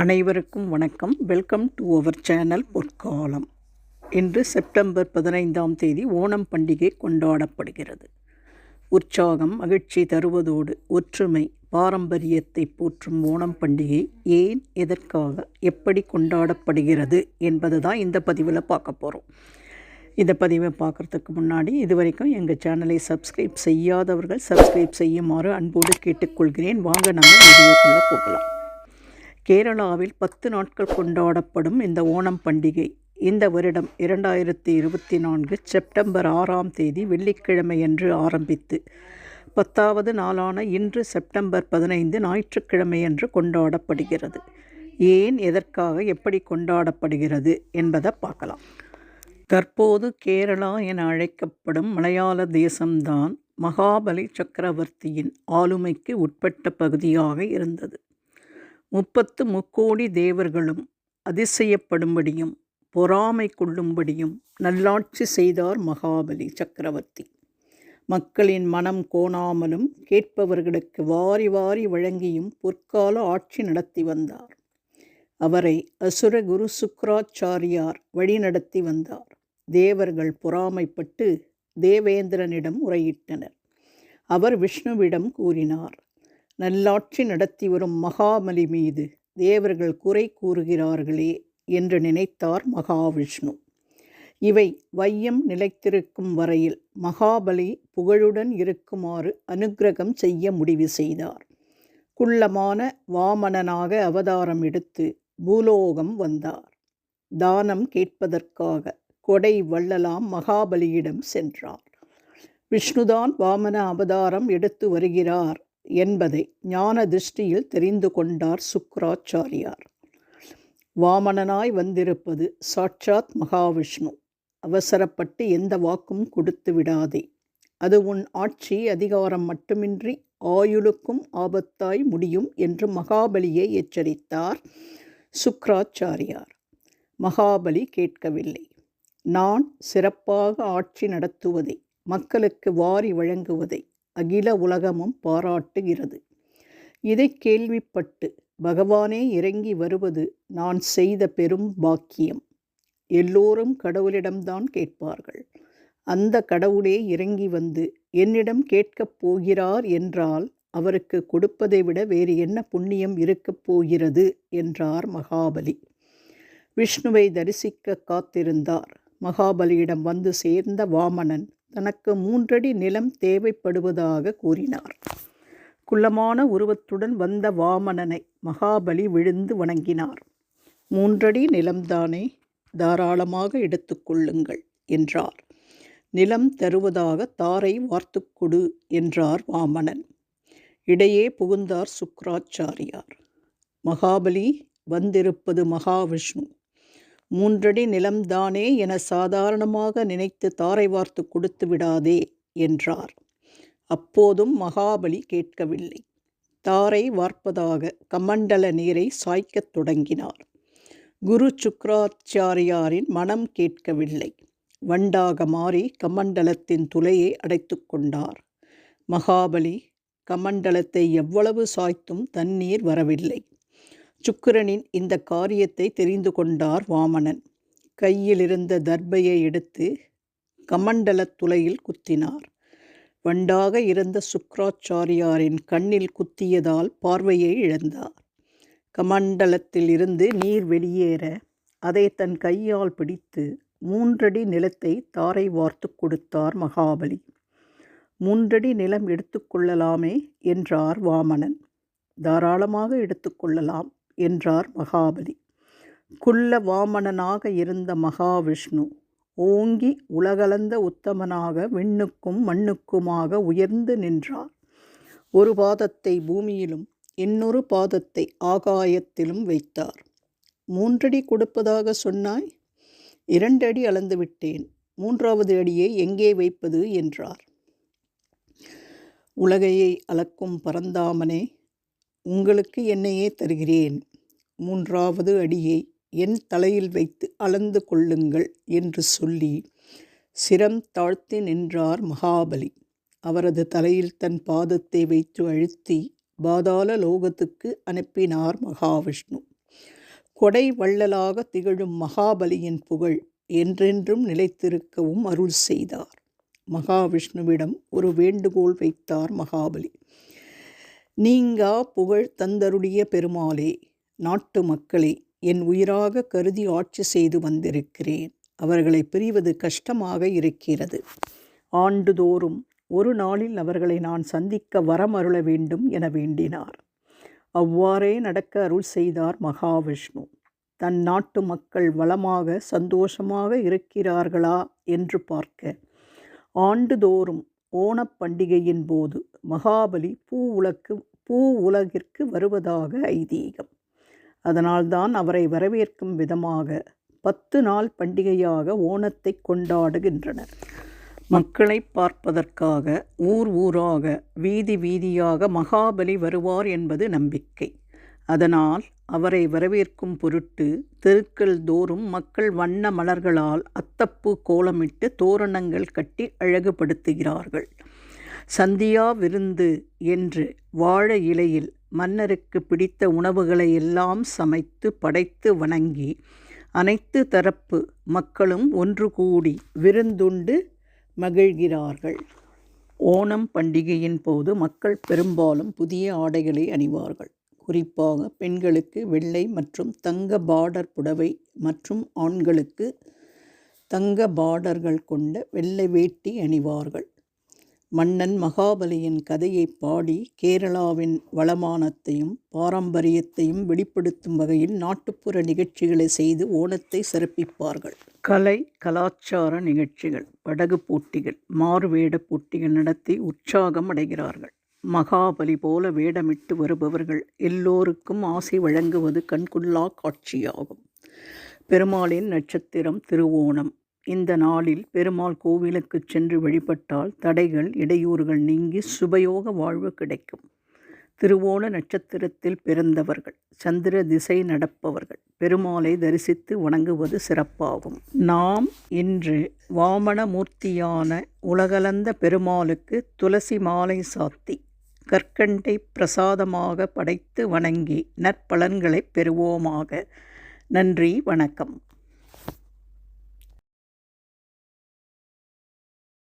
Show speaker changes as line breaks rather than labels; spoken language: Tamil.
அனைவருக்கும் வணக்கம். வெல்கம் டு அவர் சேனல் பொற்காலம். இன்று செப்டம்பர் பதினைந்தாம் தேதி ஓணம் பண்டிகை கொண்டாடப்படுகிறது. உற்சாகம் மகிழ்ச்சி தருவதோடு ஒற்றுமை பாரம்பரியத்தை போற்றும் ஓணம் பண்டிகை ஏன் எதற்காக எப்படி கொண்டாடப்படுகிறது என்பது தான் இந்த பதிவில் பார்க்க போகிறோம் இந்த பதிவை பார்க்குறதுக்கு முன்னாடி இது வரைக்கும் எங்கள் சேனலை சப்ஸ்கிரைப் செய்யாதவர்கள் சப்ஸ்கிரைப் செய்யுமாறு அன்போடு கேட்டுக்கொள்கிறேன். வாங்க நம்ம வீடியோக்குள்ளே போகலாம். கேரளாவில் பத்து நாட்கள் கொண்டாடப்படும் இந்த ஓணம் பண்டிகை. இந்த வருடம் இரண்டாயிரத்தி இருபத்தி நான்கு செப்டம்பர் ஆறாம் தேதி வெள்ளிக்கிழமையன்று ஆரம்பித்து பத்தாவது நாளான இன்று செப்டம்பர் பதினைந்து ஞாயிற்றுக்கிழமையன்று கொண்டாடப்படுகிறது. ஏன் எதற்காக எப்படி கொண்டாடப்படுகிறது என்பதை பார்க்கலாம். தற்போது கேரளா என அழைக்கப்படும் மலையாள தேசம்தான் மகாபலி சக்கரவர்த்தியின் ஆளுமைக்கு உட்பட்ட பகுதியாக இருந்தது. முப்பத்து முக்கோடி தேவர்களும் அதிசயப்படும்படியும் பொறாமை கொள்ளும்படியும் நல்லாட்சி செய்தார் மகாபலி சக்கரவர்த்தி. மக்களின் மனம் கோணாமலும் கேட்பவர்களுக்கு வாரி வாரி வழங்கியும் பொற்கால ஆட்சி நடத்தி வந்தார். அவரை அசுர குரு சுக்ராச்சாரியார் வழிநடத்தி வந்தார். தேவர்கள் பொறாமைப்பட்டு தேவேந்திரனிடம் முறையிட்டனர். அவர் விஷ்ணுவிடம் கூறினார் நல்லாட்சி நடத்தி வரும் மகாபலி மீது தேவர்கள் குறை கூறுகிறார்களே என்று நினைத்தார் மகாவிஷ்ணு. இவை வையம் நிலைத்திருக்கும் வரையில் மகாபலி புகழுடன் இருக்குமாறு அனுக்கிரகம் செய்ய முடிவு செய்தார். குள்ளமான வாமனனாக அவதாரம் எடுத்து பூலோகம் வந்தார். தானம் கேட்பதற்காக கொடை வள்ளலாம் மகாபலியிடம் சென்றார். விஷ்ணுதான் வாமன அவதாரம் எடுத்து வருகிறார் என்பதை ஞான திருஷ்டியில் தெரிந்து கொண்டார் சுக்ராச்சாரியார் வாமனனாய் வந்திருப்பது சாட்சாத் மகாவிஷ்ணு. அவசரப்பட்டு எந்த வாக்கும் கொடுத்து விடாதே. அது உன் ஆட்சி அதிகாரம் மட்டுமின்றி ஆயுளுக்கும் ஆபத்தாய் முடியும் என்று மகாபலியை எச்சரித்தார் சுக்ராச்சாரியார் மகாபலி கேட்கவில்லை. நான் சிறப்பாக ஆட்சி நடத்துவதை மக்களுக்கு வாரி வழங்குவதை அகில உலகமும் பாராட்டுகிறது. இதை கேள்விப்பட்டு பகவானே இறங்கி வருவது நான் செய்த பெரும் பாக்கியம். எல்லோரும் கடவுளிடம்தான் கேட்பார்கள். அந்த கடவுளே இறங்கி வந்து என்னிடம் கேட்கப் போகிறார் என்றால் அவருக்கு கொடுப்பதை விட வேறு என்ன புண்ணியம் இருக்கப் போகிறது? என்றார் மகாபலி. விஷ்ணுவை தரிசிக்க காத்திருந்தார். மகாபலியிடம் வந்து சேர்ந்த வாமனன் தனக்கு மூன்றடி நிலம் தேவைப்படுவதாக கூறினார். குள்ளமான உருவத்துடன் வந்த வாமனனை மகாபலி விழுந்து வணங்கினார். மூன்றடி நிலம்தானே தாராளமாக எடுத்துக்கொள்ளுங்கள் என்றார். நிலம் தருவதாக தாரை வார்த்து கொடு என்றார் வாமனன். இடையே புகுந்தார் சுக்ராச்சாரியார் மகாபலி வந்திருப்பது மகாவிஷ்ணு. மூன்றடி நிலம்தானே என சாதாரணமாக நினைத்து தாரை வார்த்து கொடுத்து விடாதே என்றார். அப்போதும் மகாபலி கேட்கவில்லை. தாரை வார்ப்பதாக கமண்டல நீரை சாய்க்கத் தொடங்கினார். குரு சுக்ராச்சாரியாரின் மனம் கேட்கவில்லை. வண்டாக மாறி கமண்டலத்தின் துளையை அடைத்து கொண்டார். மகாபலி கமண்டலத்தை எவ்வளவு சாய்த்தும் தண்ணீர் வரவில்லை. சுக்கிரனின் இந்த காரியத்தை தெரிந்து கொண்டார் வாமனன். கையிலிருந்த தர்பையை எடுத்து கமண்டல துளையில் குத்தினார். வண்டாக இருந்த சுக்ராச்சாரியாரின் கண்ணில் குத்தியதால் பார்வையை இழந்தார். கமண்டலத்தில் இருந்து நீர் வெளியேற அதை தன் கையால் பிடித்து மூன்றடி நிலத்தை தாரை வார்த்து கொடுத்தார் மகாபலி. மூன்றடி நிலம் எடுத்துக்கொள்ளலாமே என்றார் வாமனன். தாராளமாக எடுத்துக்கொள்ளலாம் என்றார் மகாபலி. குள்ள வாமனனாக இருந்த மகாவிஷ்ணு ஓங்கி உலகளந்த உத்தமனாக விண்ணுக்கும் மண்ணுக்குமாக உயர்ந்து நின்றார். ஒரு பாதத்தை பூமியிலும் இன்னொரு பாதத்தை ஆகாயத்திலும் வைத்தார். மூன்றடி கொடுப்பதாக சொன்னாய்? இரண்டு அடி அளந்து விட்டேன் மூன்றாவது அடியை எங்கே வைப்பது? என்றார். உலகையை அளக்கும் பரந்தாமனே உங்களுக்கு என்னையே தருகிறேன். மூன்றாவது அடியை என் தலையில் வைத்து அளந்து கொள்ளுங்கள் என்று சொல்லி சிரம் தாழ்த்தி நின்றார் மகாபலி. அவரது தலையில் தன் பாதத்தை வைத்து அழுத்தி பாதாள லோகத்துக்கு அனுப்பினார் மகாவிஷ்ணு. கொடை வள்ளலாக திகழும் மகாபலியின் புகழ் என்றென்றும் நிலைத்திருக்கவும் அருள் செய்தார். மகாவிஷ்ணுவிடம் ஒரு வேண்டுகோள் வைத்தார் மகாபலி. நீங்கா புகழ் தந்தருடைய பெருமாளே நாட்டு மக்களை என் உயிராக கருதி ஆட்சி செய்து வந்திருக்கிறேன். அவர்களை பிரிவது கஷ்டமாக இருக்கிறது. ஆண்டுதோறும் ஒரு நாளில் அவர்களை நான் சந்திக்க வரமருள வேண்டும் என வேண்டினார். அவ்வாறே நடக்க அருள் செய்தார் மகாவிஷ்ணு. தன் நாட்டு மக்கள் வளமாக சந்தோஷமாக இருக்கிறார்களா என்று பார்க்க. ஆண்டுதோறும் ஓணப் பண்டிகையின் போது மகாபலி பூ உலக்கு பூ உலகிற்கு வருவதாக ஐதீகம். அதனால்தான் அவரை வரவேற்கும் விதமாக பத்து நாள் பண்டிகையாக ஓணத்தை கொண்டாடுகின்றனர். மக்களை பார்ப்பதற்காக ஊர் ஊராக வீதி வீதியாக மகாபலி வருவார் என்பது நம்பிக்கை. அதனால் அவரை வரவேற்கும் பொருட்டு தெருக்கள் தோறும் மக்கள் வண்ண மலர்களால் அத்தப்பூ கோலமிட்டு தோரணங்கள் கட்டி அழகுபடுத்துகிறார்கள். சந்தியா விருந்து என்று வாழை இலையில் மன்னருக்கு பிடித்த உணவுகளை எல்லாம் சமைத்து படைத்து வணங்கி அனைத்து தரப்பு மக்களும் ஒன்று கூடி விருந்துண்டு மகிழ்கிறார்கள். ஓணம் பண்டிகையின் போது மக்கள் பெரும்பாலும் புதிய ஆடைகளை அணிவார்கள். குறிப்பாக பெண்களுக்கு வெள்ளை மற்றும் தங்க பார்டர் புடவை மற்றும் ஆண்களுக்கு தங்க பார்டர்கள் கொண்ட வெள்ளை வேட்டி அணிவார்கள். மன்னன் மகாபலியின் கதையை பாடி கேரளாவின் வளமானத்தையும் பாரம்பரியத்தையும் வெளிப்படுத்தும் வகையில் நாட்டுப்புற நிகழ்ச்சிகளை செய்து ஓணத்தை சிறப்பிப்பார்கள். கலை கலாச்சார நிகழ்ச்சிகள் படகு போட்டிகள் மாறுவேட போட்டிகள் நடத்தி உற்சாகம் அடைகிறார்கள். மகாபலி போல வேடமிட்டு வருபவர்கள் எல்லோருக்கும் ஆசை வழங்குவது கண்குள்ளா காட்சியாகும். பெருமாளின் நட்சத்திரம் திருவோணம் இந்த நாளில் பெருமாள் கோவிலுக்கு சென்று வழிபட்டால் தடைகள் இடையூறுகள் நீங்கி சுபயோக வாழ்வு கிடைக்கும். திருவோண நட்சத்திரத்தில் பிறந்தவர்கள் சந்திர திசை நடப்பவர்கள் பெருமாளை தரிசித்து வணங்குவது சிறப்பாகும். நாம் இன்று வாமனமூர்த்தியான உலகளந்த பெருமாளுக்கு துளசி மாலை சாத்தி கற்கண்டை பிரசாதமாக படைத்து வணங்கி நற்பலன்களை பெறுவோமாக. நன்றி வணக்கம்.